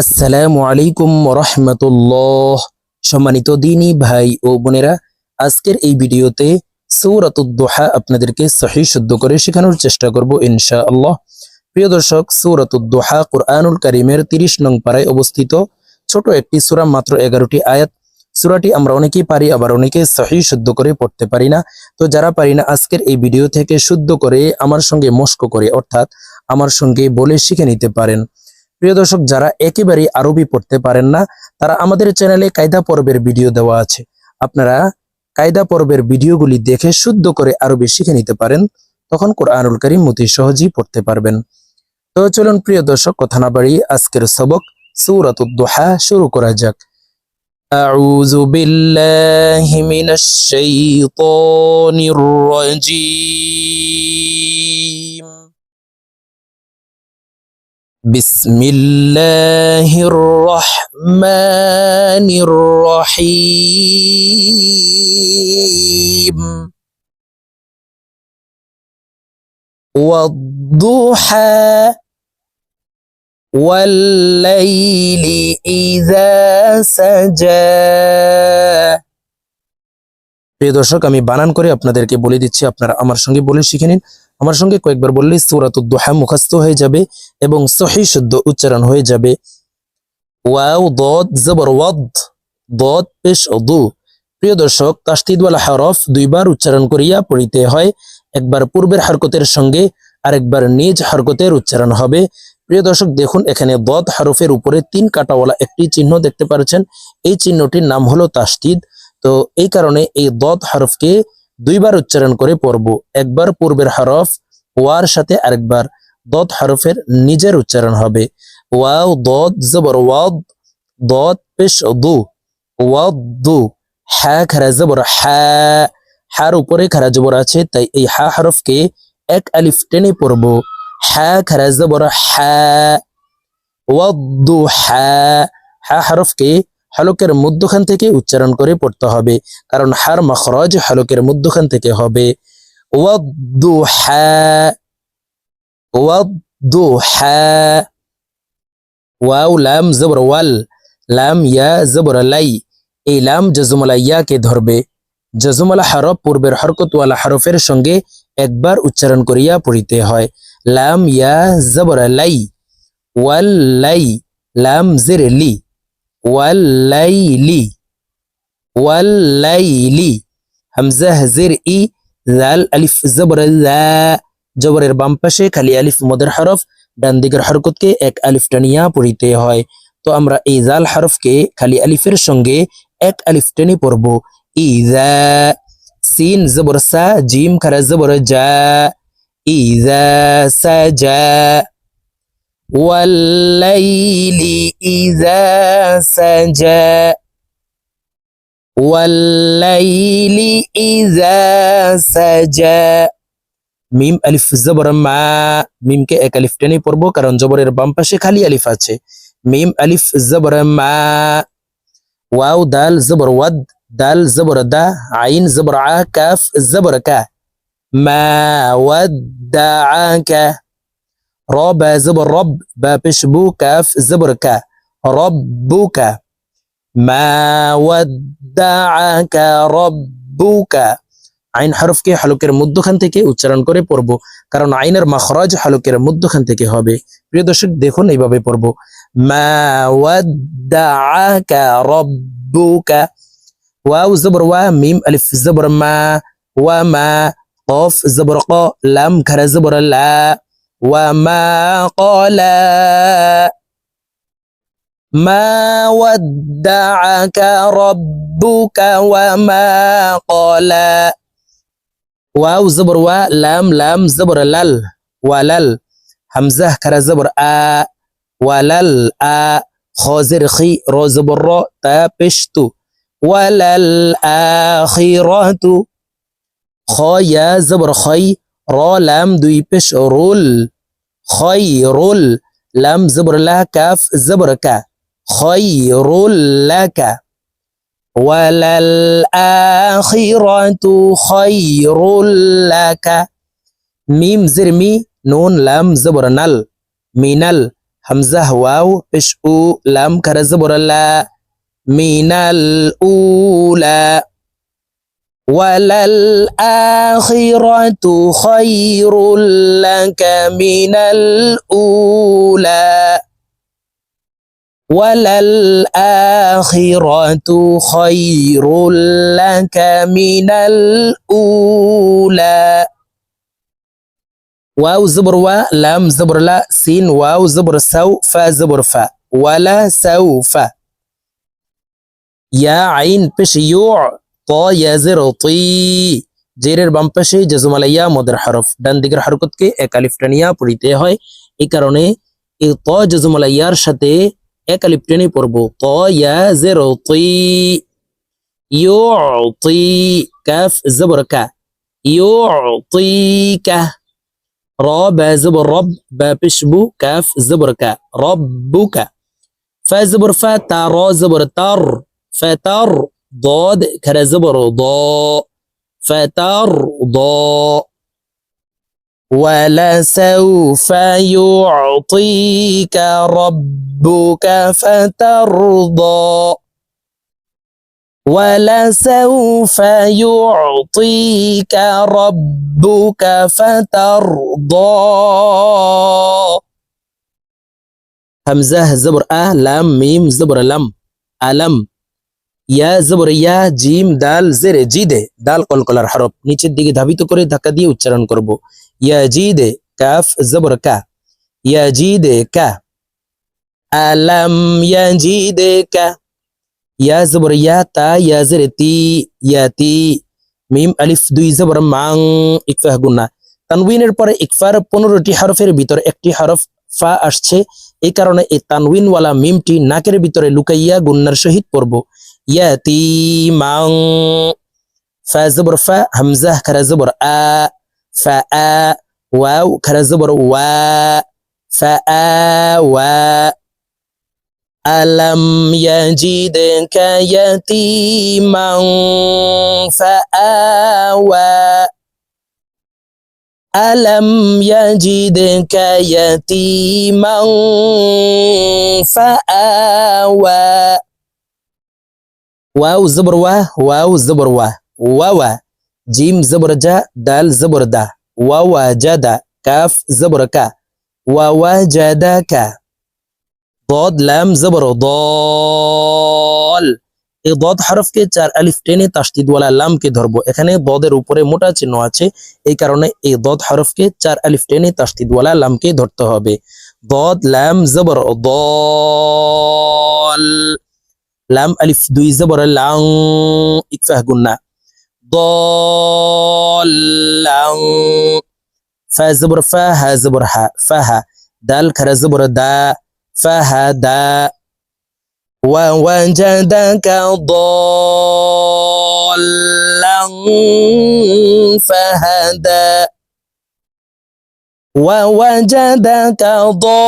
আসসালামু আলাইকুম রহমতুল্লাহ সম্মানিত দিনী ভাই ও বোনেরা, আজকের এই ভিডিওতে সৌরাতুদ্দোহা আপনাদেরকে সহি শুদ্ধ করে শেখানোর চেষ্টা করব ইনশা আল্লাহ প্রিয় দর্শক সৌরাতুদ্দোহা কোরআনুল করিমের তিরিশ নং পাড়ায় অবস্থিত ছোট একটি সুরা, মাত্র এগারোটি আয়াত। সুরাটি আমরা অনেকেই পারি, আবার অনেকে সহি শুদ্ধ করে পড়তে পারি না। তো যারা পারি না, আজকের এই ভিডিও থেকে শুদ্ধ করে আমার সঙ্গে মস্ক করে, অর্থাৎ আমার সঙ্গে বলে শিখে নিতে পারেন। প্রিয় দর্শক যারা একেবারেই আরবি পড়তে পারেন না তারা আমাদের চ্যানেলে কায়দা পর্বের ভিডিও দেওয়া আছে আপনারা কায়দা পর্বের ভিডিওগুলি দেখে শুদ্ধ করে আরবি শিখে নিতে পারেন তখন কোরআনুল করিম অতি সহজেই পড়তে পারবেন তো চলুন প্রিয় দর্শক কথা না বাড়িয়ে আজকের সবক সূরাতুদ্দোহা শুরু করা যাক أعوذ بالله من الشيطان الرجيم بسم الله الرحمن الرحيم والضحى والليل إذا سجى প্রিয় দর্শক আমি বানান করে আপনাদেরকে বলে দিচ্ছি আপনারা আমার সঙ্গে বলে শিখে নিন আমার সঙ্গে কয়েকবার বললে সূরাতুদ্দোহা মুখস্থ হয়ে যাবে এবং সহি শুদ্ধ উচ্চারণ হয়ে যাবে। ওয়াও জবর দু। প্রিয় দর্শক তাসদিদওয়ালা হরফ দুইবার উচ্চারণ করিয়া পড়িতে হয়। একবার পূর্বের হরকতের সঙ্গে আরেকবার নিজ হরকতের উচ্চারণ হবে। প্রিয় দর্শক, দেখুন, এখানে দদ হরফের উপরে তিন কাটাওয়ালা একটি চিহ্ন দেখতে পাচ্ছেন এই চিহ্নটির নাম হলো তাস্তিদ তো এই কারণে এই দদ হরফকে দুইবার উচ্চারণ করে পড়ব। একবার পূর্বের হরফ, ওয়ার সাথে আরেকবার দত হরফের নিজের উচ্চারণ হবে। ওয়াও দদ জবর ওয়াদ দদ পেশ, দু। ওয়াদু হা খারা, জবর, হ্যা। হার উপরে খারা, জবর আছে, তাই এই হা হরফকে এক আলিফ টেনে পড়ব। হা খারা, জবর হা ওয়াদু হা হা হরফকে হলকের মধ্যখান থেকে উচ্চারণ করে পড়তে হবে। কারণ হার মখরজ হলকের মধ্যখান থেকে হবে। ওয়াদু হা ওয়াদু হা, ওয়াও, লাম, জবর, ওয়াল, লাম, ইয়া, জবর, লাই। এই লাম জজমলা ইয়াকে ধরবে। জজমলা হরফ পূর্বের হরকতওয়ালা হরফের সঙ্গে একবার উচ্চারণ করিয়া পড়িতে হয়। লাম, ইয়া, জবর, লাই। ওয়াল, লাই, লাম, জের, লি। ওয়াল্লাইলি ওয়াল্লাইলি হামজা হাজির ই জাল আলিফ জবর জবরের বাম পাশে খালি আলিফ মদের হরফ, ডান দিকের হরকতকে এক আলিফ টানিয়া পড়িতে হয়। তো আমরা এই জাল হরফকে খালি আলিফের সঙ্গে এক আলিফ টেনে পড়ব। ইজা সিন জবর সা, জিম খারা জবর জা। ইজা সাজা والليل إذا سجى والليل إذا سجى মিম আলিফ জবর মা মিমকে এক আলিফ টেনে পড়বো কারণ জবরের বাম পাশে খালি আলিফ আছে মিম আলিফ জবর মা ওয়াও দাল জবর ওয়াদ দাল জবর দা আইন জবর আ কাফ জবর কা মা ওয়াদ্দাআকা رب زبر رب با پیش بو کف زبر کا ربک ما ودعك ربك আইন হরফকে হলকের মধ্যখান থেকে উচ্চারণ করে পড়ব কারণ আইনের মাখরাজ হলকের মধ্যখান থেকে হবে প্রিয় দর্শক দেখুন এইভাবে পড়ব মা ওয়াদ্দাআকা রব্বুকা ওয়াও জবর ওয়া মিম আলিফ জবর মা ওয়া মা কফ জবর ক লাম খারা জবর লা وما قلى ما ودعك ربك وما قلى واو زبر و لام لام زبر لل ولل. همزه كر زبر آ ولل آ. خازر خي رو زبر رو تا پشتو. ولل آخرة خايا زبر خي را لام দুই পেশ রুল খয়রুল লাম জবর লা কাফ জবর কা খয়রুল লাকা ওয়ালাল আখিরাতু খয়রুল লাকা মিম জের মি নুন লাম জবর নাল মিনাল হামজাহ ওয়াও পেশ উ লাম খারা জবর লা মিনাল উলা وللآخرة خير لك من الأولى وللآخرة خير لك من الأولى واو زبر و لام زبر لا سين واو زبر سو فا زبر فا ولا سوف. يا عين بش يوع ত ইয়াজের তি জেরের বাম পাশে জজমালাইয়া মদের হরফ ডান দিকের হরকতকে এক আলিফ টানিয়া পড়িতে হয় এই কারণে এই ত জজমালাইয়ার সাথে এক আলিফ টেনে পড়ব ত ইয়াজের তি ইউতি কাফ জবর কা ইউতিকা র বা জবর রব বা পেশবু কাফ জবর কা রব্বুকা ফা জবর ফা তা র জবর তার ফাতার ضاد كان زبر ضاء. فترضى ولسوف يعطيك ربك فترضى. ولسوف يعطيك ربك فترضى. همزة زبر أه لام ميم زبر لم ألم ইয়া জবর, ইয়া জিম, দাল, জেরে, জিদে, দাল কলকলার হরফ। নিচের দিকে ধাবিত করে ধাক্কা দিয়ে উচ্চারণ করব। ইয়া জিদে, কাফ, জবর, কা। ইয়া জিদে, কা। আলাম, ইয়া জিদে, কা। ইয়া জবর, ইয়া তা, ইয়া জেরে, তি, ইয়া তি। মিম, আলিফ, দুই, জবর, মাং, ইকফাহ, গুন্না। তানউইনের পরে ইকফার পনেরোটি হরফের ভিতর একটি হরফ ফা আসছে। এই কারণে এই তানউইনওয়ালা মিমটি নাকের ভিতরে লুকাইয়া গুন্নার সহিত পড়ব। يتيما فا زبر فا همزة كرا زبر آ فا واو كرا زبر وا فا وا ألم يجدك يتيما فآوى ألم يجدك يتيما فآوى ওয়াও জবর ওয়া ওয়াও জবর ওয়া ওয়াওয়া জিম জবর জা দাল জবর দা ওয়াওয়া জাদা কাফ জবর কা ওয়াওয়া জাদা কা ضاد লাম জবর দল এই দদ হরফকে চার আলিফ টেনে তাসদিদওয়ালা লামকে ধরবো এখানে দদের উপরে মোটা চিহ্ন আছে এই কারণে এই দদ হরফকে চার আলিফ টেনে তাসদিদওয়ালা লামকে ধরতে হবে দদ লাম জবর দল লাম আলিফ দুই জবর লাং ইকফাহ গুন্না ضالًا فا زبر فا ها زبر ها فها دال كرا زبر دا فهدا ووجدك ضالا فهدى ووجدك ضالا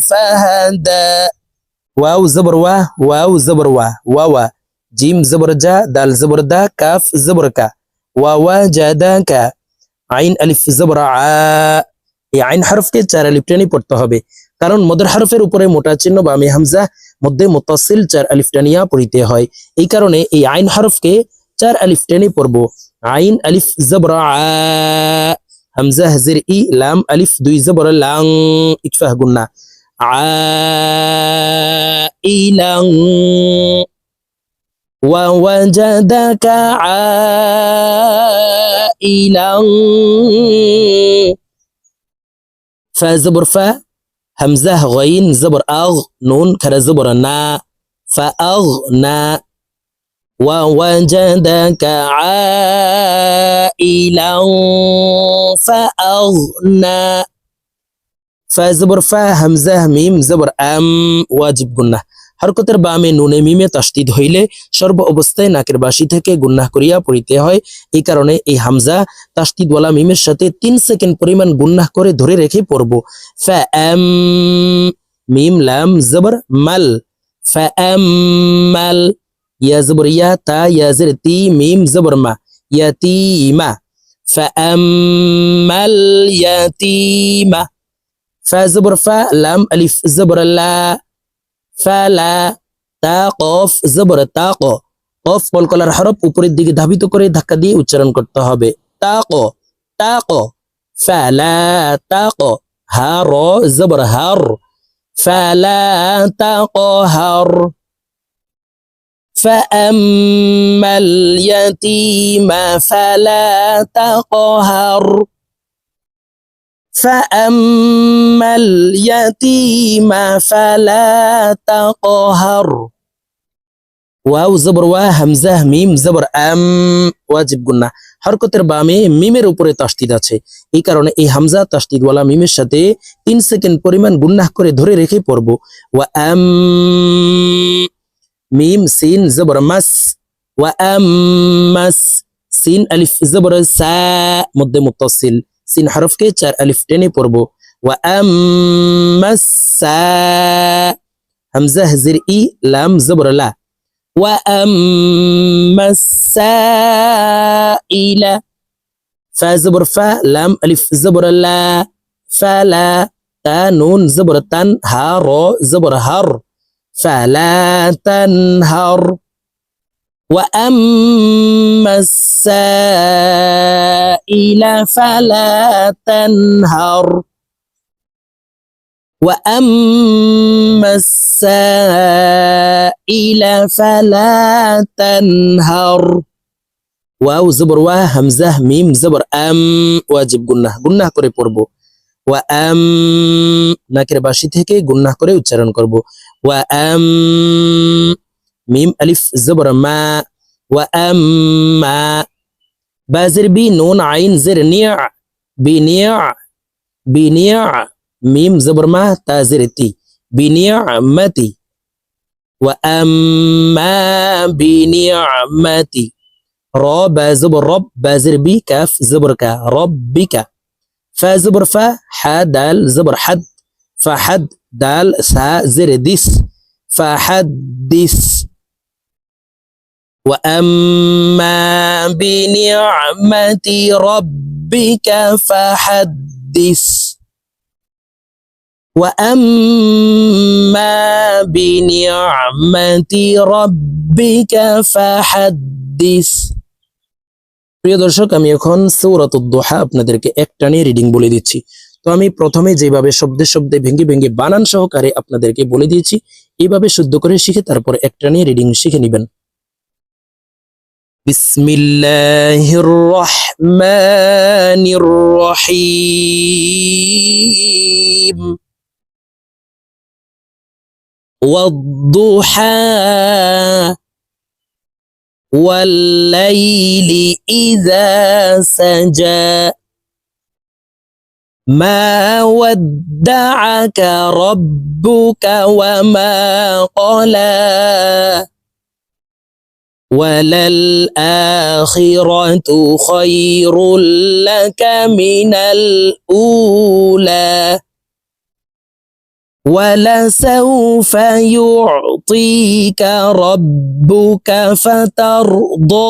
فهدى واو زبر وا واو زبر وا واوا জিম জবর জা দাল জবর দা কাফ জবর কা ওয়াওয়া জাদা কা আইন আলিফ জবর আ এই আইন হরফকে চার আলিফ টেনে পড়তে হবে কারণ মদের হরফের উপরে মোটা চিহ্ন বা আমি হামজা মধ্যে মোতাসিল চার আলিফ টানিয়া পড়িতে হয় এই কারণে এই আইন হরফকে চার আলিফ টেনে পড়ব আইন আলিফ জবর আ হামজা হাজির ই লাম আলিফ দুই জবর লাং ইকফাহ গুন্না আ ইলাং ووجدك عائلا فا زبر فا همزة غين زبر أغ نون كرا زبر نا فأغنى ووجدك عائلا فأغنى فا زبر فا همزة ميم زبر أم واجب قلنا হরকতের বামে নুনে মিমে তাস্তিদ হইলে সর্ব অবস্থায় নাকের বাসি থেকে গুন্নাহ করিয়া পড়িতে হয় এই কারণে এই হামজা তাস্তিদওয়ালা মিমের সাথে তিন সেকেন্ড পরিমাণ গুন্নাহ করে ধরে রেখে পড়ব ফা এম মিম লাম জবর মাল ফা এম মাল ইয়া জবর ইয়া তা ইয়া জের তি মিম জবর মা ইয়াতিমা فأما اليتيم فا زبر فا لام ألف زبر لا ফালা তা কফ জবর তা ক কফ কলকলার হরফ উপরের দিকে ধাবিত করে ধাক্কা দিয়ে উচ্চারণ করতে হবে তা ক তা ক ফালা তা ক হা র জবর হার ফালা তা ক হার فأما اليتيم فلا تقهر فأما اليتيم فلا تقهر ওয়াও জবর ওয়া হামজা মিম জবর আম ওয়াজিব গুন্না হরকতের বামে মিমের উপরে তাসদিদ আছে এই কারণে এই হামজা তাসদিদ ওয়ালা মিমের সাথে তিন সেকেন্ড পরিমাণ গুন্নাহ করে ধরে রেখে পড়ব ওয়া আম ميم سين زبر مس. وأمس سين ألف زبر سا. مد متصل. سين حرف كي ألف تاني بربو وأمس سا. همزة هزر إي لام زبر لا. وأما سائل فا زبر فا لام ألف زبر لا. فلا تا نون زبر تن ها رو زبر هر. হার ফালা তানহার وأما السائل فلا تنهر وأما السائل فلا تنهر واو زبر وا همزة ميم زبر أم واجب গুন্নাহ গুন্নাহ করে পড়ব ওয়া আম নাকের বাসি থেকে গুন্নাহ করে উচ্চারণ করব وأم ميم ألف زبر ما وأما بازر بي نون عين زر نيع بنيع بنيع ميم زبر ما تازرتي بنعمتي وأما بنعمتي راب زبر رب بازر بي كاف زبر كا ربك فا زبر فا حدال زبر حد. জবর কা রব্বিকা ফা জবর ফা হা দাল জবর হাদ ফাহাদ দাল সা জের দিস ফাহাদ্দিস وأما بنعمة ربك فحدث وأما بنعمة ربك فحدث প্রিয় দর্শক আমি এখন সৌরাতুদ দোহা আপনাদেরকে একটানে রিডিং বলে দিচ্ছি তো আমি প্রথমে যেভাবে শব্দে শব্দে ভেঙ্গে ভেঙ্গে বানান সহকারে আপনাদেরকে বলে দিয়েছি এইভাবে শুদ্ধ করে শিখে তারপর একটানে রিডিং শিখে নেবেন بسم الله الرحمن الرحيم والضحى والليل إذا سجى ما ودعك ربك وما قلى وللآخرة خير لك من الأولى ولسوف يعطيك ربك فترضى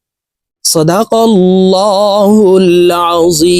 صدق الله العظيم.